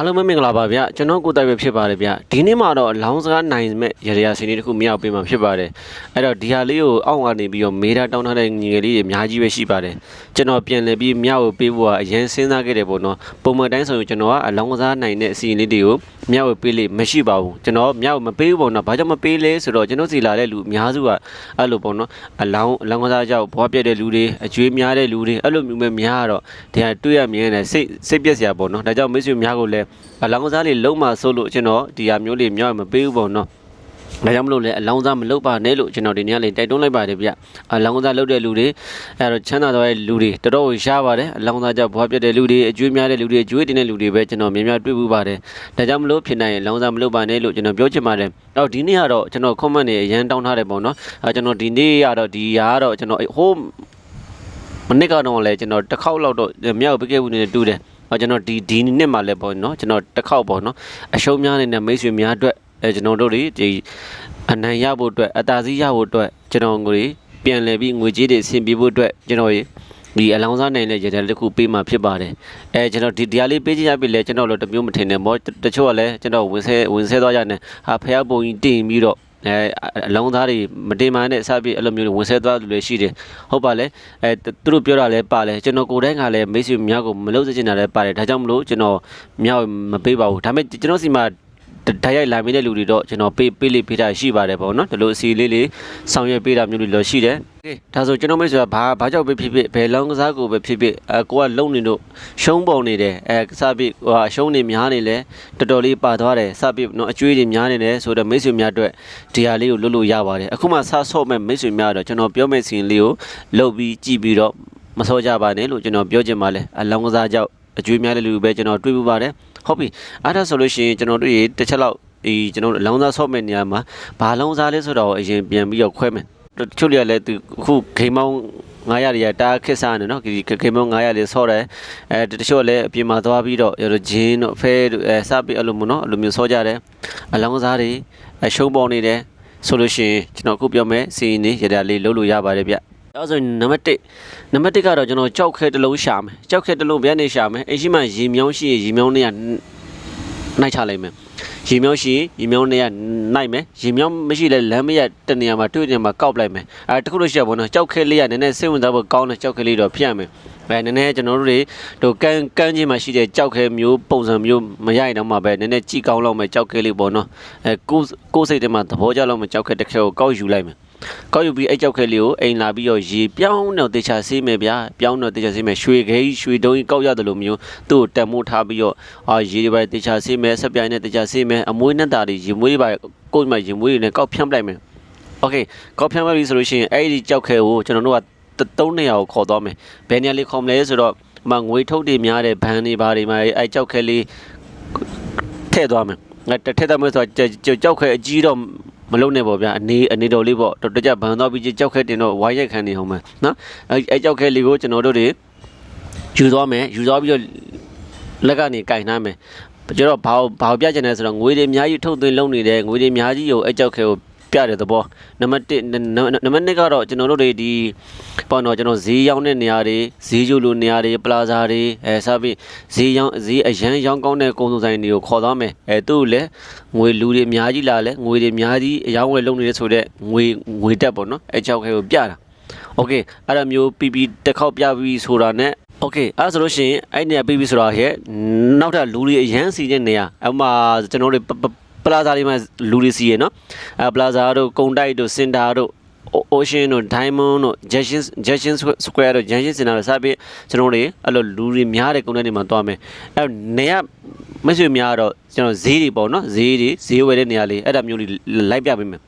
အားလုံးပဲမင်္ဂလာပါဗျကျွန်တော်ကိုယ်တိုင်ပဲဖြစ်ပါတယ်ဗျဒီနေ့မှာတော့လောင်းစကားနိုင်မဲ့ရရစီနေတစ်ခုမြောက်ပေးမှာဖြစ်ပါတယ်အဲ့တော့ဒီဟာလေးကိုအောင့်ကနေပြီးတော့မေးတာတောင်းထားတဲ့ညီငယ်လေးတွေအများကြီးပဲရှိပါတယ်ကျွန်တော်ပြန်လည်ပြီးမြောက်ကိုပေးဖို့ကအရင်စဉ်းစားခဲ့တယ်ပေါ့နော်ပုံမှန်တိုင်းဆိုရင်ကျွန်တော်ကအလောင်းစားနိုင်တဲ့အစီအလေးတွေကိုမြောက်ကိုပေးလို့မရှိပါဘူးကျွန်တော်မြောက်မပေးဘူးပေါ့နော်ဘာကြောင့်မပေးလဲဆိုတော့ကျွန်တော်စီလာတဲ့လူအများစုကအဲ့လိုပေါ့နော်အလောင်းအလောင်းစားကြောက်ဘွားပြက်တဲ့လူတွေအကျွေးများတဲ့လူတွေအဲ့လိုမျိုးပဲများတော့ဒီဟာတွေ့ရမြင်ရတယ်စိတ်စိတ်ပြက်စရာပေါ့နော်ဒါကြောင့်မိတ်ဆွေများကိုလည်းအလောင်းစားလေးလုံးမဆိုးလို့ကျွန်တော်ဒီဟာမျိုးလေးမြောက်မပေးဘူးပေါ့နော်။ဒါကြောင့်မလို့လဲအလောင်းစားမလုပ်ပါနဲ့လို့ကျွန်တော်ဒီနေ့ကလေးတိုက်တွန်းလိုက်ပါတယ်ဗျ။အလောင်းစားလုပ်တဲ့လူတွေအဲတော့ချမ်းသာသွားတဲ့လူတွေတော်တော်ကိုရှားပါတယ်။အလောင်းစားကြောင့်ဘွားပြတ်တဲ့လူတွေအကျွေးများတဲ့လူတွေအကျွေးတင်တဲ့လူတွေပဲကျွန်တော်မြင်များတွေ့ဘူးပါတယ်။ဒါကြောင့်မလို့ဖြစ်နိုင်ရင်အလောင်းစားမလုပ်ပါနဲ့လို့ကျွန်တော်ပြောချင်ပါတယ်။အော်ဒီနေ့ကတော့ကျွန်တော် comment တွေအရန်တောင်းထားတယ်ပေါ့နော်။အဲကျွန်တော်ဒီနေ့ကတော့ဒီဟာကတော့ကျွန်တော်ဟိုးမနစ်ကတော့လည်းကျွန်တော်တစ်ခေါက်လောက်တော့မြောက်ပကေဘူးနေတူးတယ်။အော် ကျွန်တော်ဒီဒီနှစ်မှလည်းပေါ့နော်ကျွန်တော်တစ်ခေါက်ပေါ့နော်အရှုံးများနေတဲ့မိတ်ဆွေများအတွက်အဲကျွန်တော်တို့တွေဒီအနိုင်ရဖို့အတွက်အတားစီးရဖို့အတွက်ကျွန်တော်ငွေပြန်လည်ပြီးငွေကြေးတွေဆင်ပြေဖို့အတွက်ကျွန်တော်ဒီအလောင်းစားနိုင်တဲ့ရတဲ့တစ်ခုပေးမှဖြစ်ပါတယ်အဲကျွန်တော်ဒီဒီဟာလေးပေးချင်ရပြီလဲကျွန်တော်တို့တမျိုးမထင်နဲ့ဘောတချို့ကလည်းကျွန်တော်ဝင်ဆဲဝင်ဆဲသွားကြတယ်ဟာဖះပုံကြီးတင်ပြီးတော့ အဲအလုံးသားတွေမတင်မာနဲ့စပြီးအဲ့လိုမျိုးဝင်ဆဲသွားလူတွေရှိတယ်ဟုတ်ပါလေအဲသူတို့ပြောတာလည်းပါလေကျွန်တော်ကိုယ်တိုင်ကလည်းမိတ်ဆွေများကိုမလုပ်စေချင်တာလည်းပါတယ်ဒါကြောင့်မလို့ကျွန်တော်မြောက်မပေးပါဘူးဒါပေမဲ့ကျွန်တော်စီမှာ တိုက်ရိုက်လာမိတဲ့လူတွေတော့ကျွန်တော်ပေးပေးလေးပေးတာရှိပါတယ်ပေါ့နော်ဒီလိုအစီလေးလေးဆောင်ရွက်ပေးတာမျိုးတွေတော့ရှိတယ်ဒါဆိုကျွန်တော်မိတ်ဆွေကဘာဘာကြောင့်ပဲဖြစ်ဖြစ်ဘယ်လောင်းကစားကိုပဲဖြစ်ဖြစ်အဲကိုကလုံနေလို့ရှုံးပုံနေတယ်အဲစပိဟိုအရှုံးနေများနေလဲတော်တော်လေးပါသွားတယ်စပိနော်အကျွေးတွေများနေတယ်ဆိုတော့မိတ်ဆွေများအတွက်ဒီဟာလေးကိုလွတ်လို့ရပါတယ်အခုမှဆဆော့မဲ့မိတ်ဆွေများတော့ကျွန်တော်ပြောမယ့်စီရင်လေးကိုလုတ်ပြီးကြည့်ပြီးတော့မဆော့ကြပါနဲ့လို့ကျွန်တော်ပြောချင်ပါလဲအလောင်းကစားကြောင့်အကျွေးများတဲ့လူပဲကျွန်တော်တွေးပြပါတယ် ဟုတ်ပြီအဲ့ဒါဆိုလို့ရှိရင်ကျွန်တော်တို့ရေတစ်ချက်လောက်ဒီကျွန်တော်တို့အလောင်းစားဆော့မဲ့နေရာမှာဘာလောင်းစားလဲဆိုတော့အရင်ပြန်ပြီးတော့ခွဲမယ်တချို့တွေကလည်းသူအခုဂိမ်းမောင်း900တွေကတားခစ်စားနေနော်ဒီဂိမ်းမောင်း900လေးဆော့တယ်အဲတချို့လည်းအပြင်မှာသွားပြီးတော့ရဂျင်းတို့ဖဲတို့အဲစပြီးအဲ့လိုမျိုးနော်အဲ့လိုမျိုးဆော့ကြတယ်အလောင်းစားတွေအရှုံးပေါ်နေတယ်ဆိုလို့ရှိရင်ကျွန်တော်အခုပြောမယ်စီရင်နေရတဲ့လေးလုပ်လို့ရပါတယ်ဗျ အဲဆိုနံပါတ်1နံပါတ်1ကတော့ကျွန်တော်ကြောက်ခဲတစ်လုံးရှာမယ်ကြောက်ခဲတစ်လုံးဗျာနေရှာမယ်အရှိမှရေမြောင်းရှိရင်ရေမြောင်းနေရနိုင်ချလိုက်မယ်ရေမြောင်းရှိရင်ရေမြောင်းနေရနိုင်မယ်ရေမြောင်းမရှိလဲလမ်းမရတနေရာမှာတွေ့နေမှာကောက်လိုက်မယ်အဲတခုလို့ရှိရပါတော့ကြောက်ခဲလေးကနည်းနည်းစိတ်ဝင်စားဖို့ကောင်းတဲ့ကြောက်ခဲလေးတော့ဖြတ်မယ်ပဲနည်းနည်းကျွန်တော်တို့တွေတို့ကန်းကန်းချင်းမှာရှိတဲ့ကြောက်ခဲမျိုးပုံစံမျိုးမရရင်တော့မှပဲနည်းနည်းကြည့်ကောင်းလောက်မယ်ကြောက်ခဲလေးပေါ့နော်အဲကိုကိုစိတ်ထဲမှာသဘောကျလောက်မယ်ကြောက်ခဲတစ်ခဲကိုကောက်ယူလိုက်မယ် ကောက်ယူပြီးအဲ့ကြောက်ခဲလေးကိုအိမ်လာပြီးတော့ရေပြောင်းတော့တေချာဆေးမယ်ဗျာပြောင်းတော့တေချာဆေးမယ်ရွှေခဲကြီးရွှေတုံးကြီးကောက်ရတယ်လို့မျိုးသူ့ကိုတန်မိုးထားပြီးတော့အာရေတွေပဲတေချာဆေးမယ်ဆက်ပြိုင်နဲ့တေချာဆေးမယ်အမွေးနဲ့တာတွေရေမွေးတွေပါကိုယ်မှရေမွေးတွေနဲ့ကောက်ဖြန့်ပလိုက်မယ်โอเคကောက်ဖြန့်ပလိုက်ပြီဆိုလို့ရှိရင်အဲ့ဒီကြောက်ခဲကိုကျွန်တော်တို့ကသုံးနေရာကိုခေါ်သွားမယ်ဘယ်နေရာလေးခေါ်မလဲဆိုတော့မငွေထုတ်တွေများတဲ့ဘန်တွေဘာတွေမှာအဲ့ကြောက်ခဲလေးထည့်သွားမယ်ငါထည့်သွားမယ်ဆိုတော့ကြောက်ခဲအကြီးတော့ မလုံးနဲ့ပေါ့ဗျာအနေအနေတော်လေးပေါ့တော်တကြဘန်တော့ပြီးကြောက်ခဲတင်တော့ဝိုင်းရိုက်ခံနေအောင်မယ်နော်အဲ့အဲ့ကြောက်ခဲလေးကိုကျွန်တော်တို့တွေယူသွားမယ်ယူသွားပြီးတော့လက်ကနေကင်နှမ်းမယ်ကျွန်တော်ဘာဘာပြချင်လဲဆိုတော့ငွေတွေအများကြီးထုတ်သွင်းလုပ်နေတယ်ငွေတွေအများကြီးကိုအဲ့ကြောက်ခဲကို ပြတဲ့သဘောနံပါတ်1နံပါတ်2ကတော့ကျွန်တော်တို့တွေဒီပေါ့နော်ကျွန်တော်ဈေးရောက်တဲ့နေရာတွေဈေးကျိုးလိုနေရာတွေပလာဇာတွေအဲစပြီးဈေးရောက်ဈေးအရန်ရောင်းကောင်းတဲ့ကုန်စုံဆိုင်တွေကိုခေါ်သွားမယ်အဲသူ့ကိုလည်းငွေလူတွေအများကြီးလာလဲငွေတွေအများကြီးအယောင်းဝယ်လုပ်နေတဲ့ဆိုတော့ငွေငွေတက်ပေါ့နော်အဲကြောက်ခဲကိုပြတာโอเคအဲ့ဒါမျိုးပြီးပြီးတစ်ခေါက်ပြပြီးဆိုတာ ਨੇ โอเคအဲ့ဆိုလို့ရှိရင်အဲ့နေရာပြီးပြီဆိုတာရဲ့နောက်ထပ်လူတွေအရန်စီတဲ့နေရာအမှကျွန်တော်တို့ ပလာဇာတွေမှာလူတွေစီရနော်အဲပလာဇာတို့ကုံတိုက်တို့စင်တာတို့ ocean တို့ diamond တို့ junction junction square တို့ junction center တို့စပြီးကျွန်တော်တို့အဲ့လိုလူတွေများတဲ့ကုန်းထဲတွေမှာသွားမယ်အဲ့နေရမဆွေများတော့ကျွန်တော်ဈေးတွေပေါ့နော်ဈေးတွေဈေးဝယ်တဲ့နေရာလေးအဲ့ဒါမျိုးလေးလိုက်ပြပေးမယ်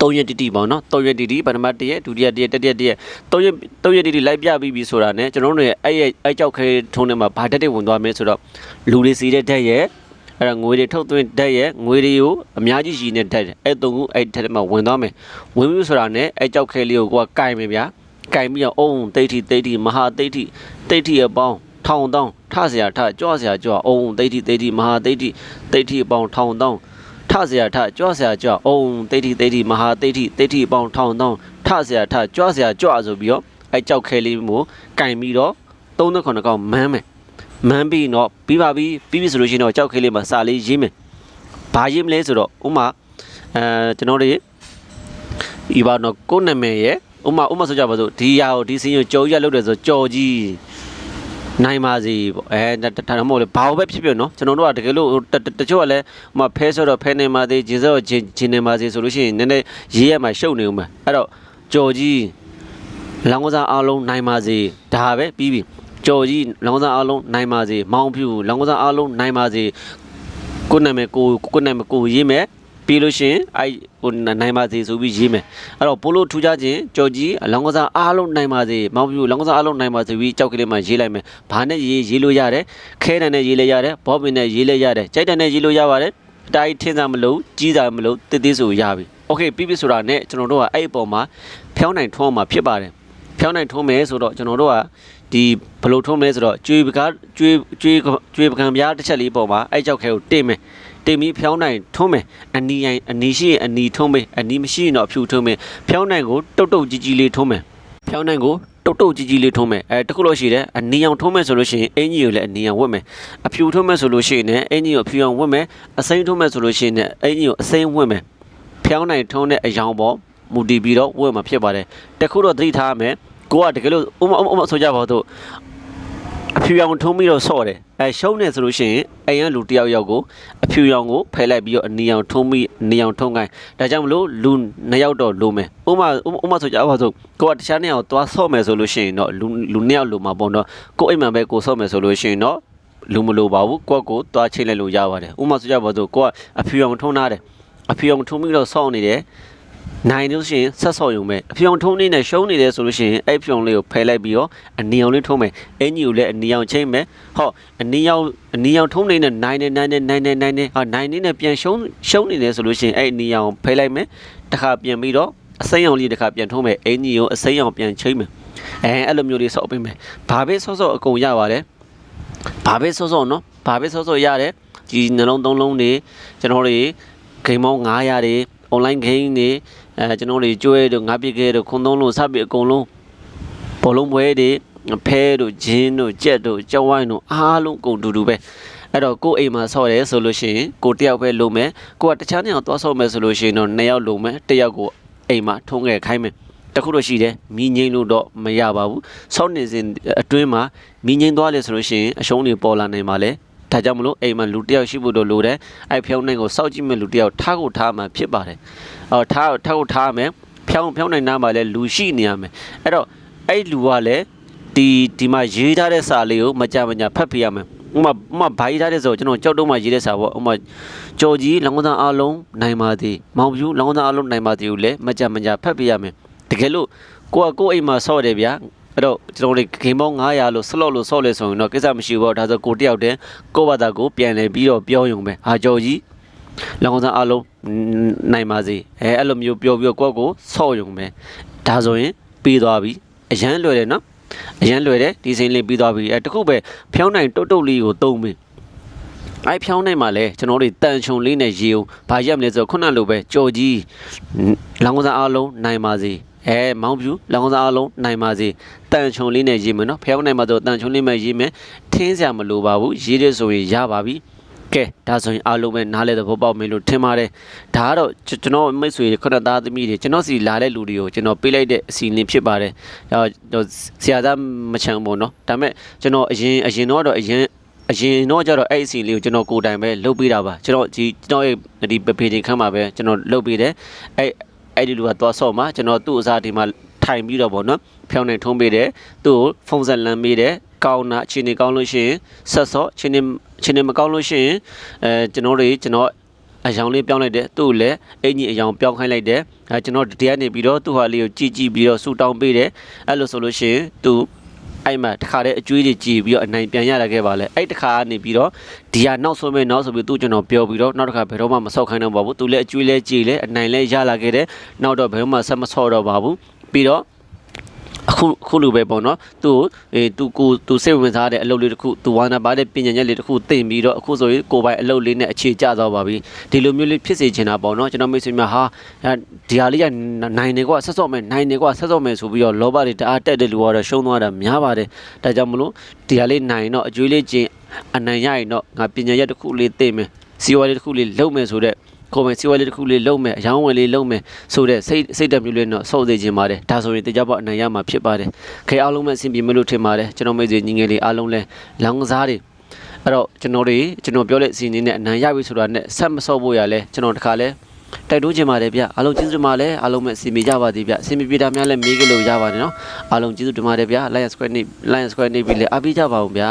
3ရက်တိတိပေါ့နော်3ရက်တိတိပထမ1ရက်ဒုတိယ1ရက်တတိယ1ရက်3ရက်3ရက်တိတိလိုက်ပြပြီးပြီဆိုတာ ਨੇ ကျွန်တော်တို့ရဲ့အဲ့ရဲ့အဲ့ကြောက်ခဲထုံးထဲမှာဘာတက်တက်ဝင်သွားမယ်ဆိုတော့လူတွေစီတဲ့တက်ရဲ့ အဲ့ဒါငွေတွေထုတ်သွင်းဓာတ်ရဲ့ငွေတွေကိုအများကြီးရည်နဲ့ဓာတ်တယ်အဲ့သုံးခုအဲ့ထက်မှဝင်သွားမယ်ဝင်ပြီဆိုတာနဲ့အဲ့ကြောက်ခဲလေးကိုကိုကကင်မယ်ဗျာကင်ပြီးတော့အုံတိတ်ထိတိတ်ထိမဟာတိတ်ထိတိတ်ထိအပေါင်းထောင်တောင်းထဆရာထကြွဆရာကြွအုံတိတ်ထိတိတ်ထိမဟာတိတ်ထိတိတ်ထိအပေါင်းထောင်တောင်းထဆရာထကြွဆရာကြွအုံတိတ်ထိတိတ်ထိမဟာတိတ်ထိတိတ်ထိအပေါင်းထောင်တောင်းထဆရာထကြွဆရာကြွဆိုပြီးတော့အဲ့ကြောက်ခဲလေးမျိုးကင်ပြီးတော့39ကောင်မန်းမယ် မမန်းပြီးတော့ပြီးပါပြီပြီးပြီဆိုလို့ရှိရင်တော့ကြောက်ခဲလေးမှာစာလေးရေးမယ်ဘာရေးမလဲဆိုတော့ဥမာအဲကျွန်တော်တို့ဒီဘာတော့ကိုယ်နာမည်ရဲ့ဥမာဥမာဆိုကြပါစို့ဒီရာကိုဒီစင်းကိုကြော်ကြီးရလုပ်တယ်ဆိုကြော်ကြီးနိုင်ပါစေပေါ့အဲဒါဒါမှမဟုတ်လေဘာလို့ပဲဖြစ်ဖြစ်နော်ကျွန်တော်တို့ကတကယ်လို့တတတချို့ကလည်းဥမာဖဲဆိုတော့ဖဲနေပါသေးဂျင်းဆိုတော့ဂျင်းဂျင်းနေပါစေဆိုလို့ရှိရင်နည်းနည်းရေးရမှာရှုပ်နေဦးမယ်အဲ့တော့ကြော်ကြီးလောင်းကစားအားလုံးနိုင်ပါစေဒါပဲပြီးပြီ ကြော်ကြီးလောင်းကစားအားလုံးနိုင်ပါစေမောင်ဖြူလောင်းကစားအားလုံးနိုင်ပါစေကိုယ်နာမည်ကိုကိုယ်နာမည်ကိုရေးမယ်ပြီးလို့ရှိရင်အဲဟိုနိုင်ပါစေဆိုပြီးရေးမယ်အဲ့တော့ပိုလို့ထူးခြားခြင်းကြော်ကြီးအလောင်းကစားအားလုံးနိုင်ပါစေမောင်ပြူလောင်းကစားအားလုံးနိုင်ပါစေပြီးကြောက်ကလေးမှာရေးလိုက်မယ်ဘာနဲ့ရေးရေးလို့ရတယ်ခဲတန်နဲ့ရေးလိုက်ရတယ်ဘောပင်နဲ့ရေးလိုက်ရတယ်ကြိုက်တန်နဲ့ရေးလို့ရပါတယ်အတိုင်းထင်းစားမလို့ကြီးစားမလို့တစ်သေးဆိုရပြီโอเคပြီးပြီဆိုတာနဲ့ကျွန်တော်တို့ကအဲ့အပေါ်မှာဖြောင်းနိုင်ထွန်းမှာဖြစ်ပါတယ် ဖြောင်းနိုင်ထွန်းမယ်ဆိုတော့ကျွန်တော်တို့ကဒီဘယ်လိုထုံးမလဲဆိုတော့ကျွေးပကားကျွေးကျွေးကျွေးပကံပြားတစ်ချက်လေးပေါ်မှာအဲ့ကြောက်ခဲကိုတင်မယ်တင်ပြီးဖြောင်းနိုင်ထုံးမယ်အနီရင်အနီရှိရင်အနီထုံးမယ်အနီမရှိရင်တော့အဖြူထုံးမယ်ဖြောင်းနိုင်ကိုတုတ်တုတ်ကြီးကြီးလေးထုံးမယ်ဖြောင်းနိုင်ကိုတုတ်တုတ်ကြီးကြီးလေးထုံးမယ်အဲတခုလို့ရှိတယ်အနီအောင်ထုံးမယ်ဆိုလို့ရှိရင်အင်ကြီးကိုလည်းအနီအောင်ဝတ်မယ်အဖြူထုံးမယ်ဆိုလို့ရှိရင်လည်းအင်ကြီးကိုအဖြူအောင်ဝတ်မယ်အစိမ်းထုံးမယ်ဆိုလို့ရှိရင်လည်းအင်ကြီးကိုအစိမ်းဝတ်မယ်ဖြောင်းနိုင်ထုံးတဲ့အယောင်ပေါ်မူတည်ပြီးတော့ဝတ်မှာဖြစ်ပါတယ်တခုတော့သတိထားရမယ် ကိုကတကယ်လို့ဥမဥမဆိုကြပါတော့အဖြူရောင်ထုံးပြီးတော့ဆော့တယ်အဲရှုံးနေဆိုလို့ရှိရင်အိမ်ကလူတစ်ယောက်ယောက်ကိုအဖြူရောင်ကိုဖယ်လိုက်ပြီးတော့အနီရောင်ထုံးပြီးအနီရောင်ထုံးခိုင်းဒါကြောင့်မလို့လူနှစ်ယောက်တော့လိုမယ်ဥမာဥမာဆိုကြပါစို့ကိုကတခြားနှစ်ယောက်သွားဆော့မယ်ဆိုလို့ရှိရင်တော့လူလူနှစ်ယောက်လိုမှာပေါ့နော်ကိုအိမ်မှာပဲကိုဆော့မယ်ဆိုလို့ရှိရင်တော့လူမလိုပါဘူးကိုကကိုသွားချိန်လိုက်လို့ရပါတယ်ဥမာဆိုကြပါစို့ကိုကအဖြူရောင်ထုံးထားတယ်အဖြူရောင်ထုံးပြီးတော့ဆော့နေတယ် နိုင်လို့ရှိရင်ဆက်ဆော့ရုံပဲအဖြူအောင်ထုံးနေနဲ့ရှုံးနေတယ်ဆိုလို့ရှိရင်အဲ့ဖြူအောင်လေးကိုဖယ်လိုက်ပြီးတော့အနီအောင်လေးထုံးမယ်အင်ကြီးကိုလည်းအနီအောင်ချိန်မယ်ဟောအနီအောင်အနီအောင်ထုံးနေနဲ့နိုင်နေနိုင်နေနိုင်နေနိုင်နေဟာနိုင်နေနဲ့ပြန်ရှုံးရှုံးနေတယ်ဆိုလို့ရှိရင်အဲ့အနီအောင်ဖယ်လိုက်မယ်တစ်ခါပြန်ပြီးတော့အစိမ်းအောင်လေးတစ်ခါပြန်ထုံးမယ်အင်ကြီးကိုအစိမ်းအောင်ပြန်ချိန်မယ်အဲအဲ့လိုမျိုးလေးဆော့ပေးမယ်ဘာပဲဆော့ဆော့အကုန်ရပါတယ်ဘာပဲဆော့ဆော့နော်ဘာပဲဆော့ဆော့ရတယ်ဒီနှလုံးသုံးလုံးတွေကျွန်တော်တို့ဂိမ်းမောင်း900တွေ online game တွေအဲကျွန်တော်တို့ကျွဲတို့ငါးပြစ်ခဲတို့ခွန်သုံးလို့စပစ်အကုန်လုံးဘောလုံးပွဲတွေဖဲတို့ဂျင်းတို့ကြက်တို့ကြောက်ဝိုင်းတို့အားလုံးကုန်တူတူပဲအဲ့တော့ကိုယ်အိမ်မှာဆော့ရဲဆိုလို့ရှိရင်ကိုတယောက်ပဲလုံမယ်ကိုကတခြားနေအောင်သွားဆော့မယ်ဆိုလို့ရှိရင်တော့နှစ်ယောက်လုံမယ်တစ်ယောက်ကိုအိမ်မှာထုံးငယ်ခိုင်းမယ်တခုတော့ရှိတယ်မီးငိမ့်လို့တော့မရပါဘူးဆော့နေစဉ်အတွင်းမှာမီးငိမ့်သွားလေဆိုလို့ရှိရင်အရှုံးတွေပေါ်လာနိုင်ပါလေ ဒါကြောင့်မလို့အိမ်မှာလူတစ်ယောက်ရှိဖို့တော့လိုတယ်အဲ့ဖြောင်းနိုင်ကိုစောက်ကြည့်မဲ့လူတစ်ယောက်ထားကိုထားမှဖြစ်ပါတယ်အော်ထားထားကိုထားမယ်ဖြောင်းဖြောင်းနိုင်နားမှာလည်းလူရှိနေရမယ်အဲ့တော့အဲ့လူကလည်းဒီဒီမှာရေးထားတဲ့စာလေးကိုမကြမညာဖတ်ပြရမယ်ဥမာဥမာဘာရေးထားတဲ့ဆိုကျွန်တော်ကြောက်တော့မှရေးတဲ့စာပေါ့ဥမာကြော်ကြီးလောင်းကစားအားလုံးနိုင်ပါသည်မောင်ပြူလောင်းကစားအားလုံးနိုင်ပါသည်ကိုလည်းမကြမညာဖတ်ပြရမယ်တကယ်လို့ကိုကကိုအိမ်မှာဆော့တယ်ဗျာ အဲ့တော့ကျွန်တော်တို့ဂိမ်းပေါင်း900လို့ slot လို့ဆော့လဲဆိုရင်တော့ကိစ္စမရှိဘူးပေါ့ဒါဆိုကိုတယောက်တည်းကိုယ့်ဘာသာကိုပြန်လဲပြီးတော့ပြောရုံပဲဟာကြော်ကြီးလောင်းကစားအားလုံးနိုင်ပါစေအဲအဲ့လိုမျိုးပြောပြီးတော့ကိုယ့်ကိုဆော့ရုံပဲဒါဆိုရင်ပြီးသွားပြီအရန်လွယ်တယ်နော်အရန်လွယ်တယ်ဒီစိန်လေးပြီးသွားပြီအဲတခုပဲဖြောင်းနိုင်တုတ်တုတ်လေးကိုတုံးပြီအဲ့ဖြောင်းနိုင်မှာလဲကျွန်တော်တို့တန်ချုံလေးနဲ့ရေုံဘာရက်မလဲဆိုတော့ခုနလိုပဲကြော်ကြီးလောင်းကစားအားလုံးနိုင်ပါစေ အဲမောင်ဖြူလောင်စာအလုံးနိုင်ပါစေတန်ချုံလေးနဲ့ရေးမယ်နော်ဖျောင်းနိုင်ပါဆိုတန်ချုံလေးနဲ့ရေးမယ်ထင်းစရာမလိုပါဘူးရေးတယ်ဆိုရင်ရပါပြီကဲဒါဆိုရင်အားလုံးပဲနားလဲသဘောပေါက်မယ်လို့ထင်ပါတယ်ဒါကတော့ကျွန်တော်မိတ်ဆွေခုနသားသမီးတွေကျွန်တော်စီလာတဲ့လူတွေကိုကျွန်တော်ပေးလိုက်တဲ့အစီအစဉ်ဖြစ်ပါတယ်ဒါဆရာသားမချမ်းပေါ့နော်ဒါပေမဲ့ကျွန်တော်အရင်အရင်တော့အရင်အရင်တော့ကျတော့အဲ့အစီလေးကိုကျွန်တော်ကိုယ်တိုင်ပဲလုပ်ပေးတာပါကျွန်တော်ဒီကျွန်တော်ရဲ့ဒီပေပေတင်ခန်းမှာပဲကျွန်တော်လုပ်ပေးတယ်အဲ့ အဲ့ဒီလူကသွားဆော့မှာကျွန်တော်သူ့အစားဒီမှာထိုင်ပြီးတော့ဗောနော်ဖြောင်းနေထုံးပေးတယ်သူ့ကိုဖုန်းဆက်လမ်းပေးတယ်ကောင်းတာအခြေအနေကောင်းလို့ရှိရင်ဆက်ဆော့အခြေအနေအခြေအနေမကောင်းလို့ရှိရင်အဲကျွန်တော်တွေကျွန်တော်အယောင်လေးပြောင်းလိုက်တယ်သူ့ကိုလည်းအင်ကြီးအယောင်ပြောင်းခိုင်းလိုက်တယ်အဲကျွန်တော်တရားနေပြီးတော့သူ့ဟာလေးကိုကြည့်ကြည့်ပြီးတော့ဆူတောင်းပေးတယ်အဲ့လိုဆိုလို့ရှိရင်သူ အဲ့မှာတခါတည်းအကျွေးတွေကြည်ပြီးတော့အနိုင်ပြန်ရလာခဲ့ပါလေအဲ့တခါကနေပြီးတော့ဒီဟာနောက်ဆုံးမဲ့နောက်ဆိုပြီးသူ့ကျွန်တော်ပြောပြီးတော့နောက်တစ်ခါဘယ်တော့မှမဆောက်ခိုင်းတော့ပါဘူးသူလည်းအကျွေးလည်းကြည်လည်းအနိုင်လည်းရလာခဲ့တယ်နောက်တော့ဘယ်တော့မှဆက်မဆော့တော့ပါဘူးပြီးတော့ အခုအခုလိုပဲပေါ့နော်သူ့အေးသူကိုသူစိတ်ဝင်စားတဲ့အလုပ်လေးတစ်ခုသူဝါနာပါတဲ့ပညာရက်လေးတစ်ခုသင်ပြီးတော့အခုဆိုရင်ကိုယ်ပိုင်အလုပ်လေးနဲ့အခြေကျသွားပါပြီဒီလိုမျိုးလေးဖြစ်စေချင်တာပေါ့နော်ကျွန်တော်မိတ်ဆွေများဟာဒီဟာလေးကနိုင်နေကွာဆက်စော့မယ်နိုင်နေကွာဆက်စော့မယ်ဆိုပြီးတော့လောဘတွေတအားတက်တဲ့လူကတော့ရှုံးသွားတာများပါတယ်ဒါကြောင့်မလို့ဒီဟာလေးနိုင်တော့အကျွေးလေးကျင်အနိုင်ရရင်တော့ငါပညာရက်တစ်ခုလေးသိမယ်စီဝါလေးတစ်ခုလေးလုပ်မယ်ဆိုတော့ ကိုယ်မယ်စီဝါလေးတစ်ခုလေးလုပ်မယ်အယောင်းဝယ်လေးလုပ်မယ်ဆိုတဲ့စိတ်စိတ်တက်မျိုးလေးတော့စောင့်သိခြင်းပါတယ်ဒါဆိုရင်တေချာပေါက်အနိုင်ရမှာဖြစ်ပါတယ်ခဲအားလုံးမဲ့အဆင်ပြေမလို့ထင်ပါတယ်ကျွန်တော်မိတ်ဆွေညီငယ်လေးအားလုံးလဲလောင်ကစားတွေအဲ့တော့ကျွန်တော်တွေကျွန်တော်ပြောတဲ့အစီအစဉ်နဲ့အနိုင်ရပြီဆိုတာနဲ့ဆက်မစော့ဖို့ရလဲကျွန်တော်တခါလဲတိုက်တွန်းခြင်းပါတယ်ဗျအားလုံးကျေးဇူးတင်ပါတယ်အားလုံးမဲ့အစီအမီကြပါသေးဗျအစီအမီပြေတာများလဲမေးကြလို့ရပါတယ်နော်အားလုံးကျေးဇူးတင်ပါတယ်ဗျ Lion Square နေ Lion Square နေပြီလေအားပေးကြပါဦးဗျ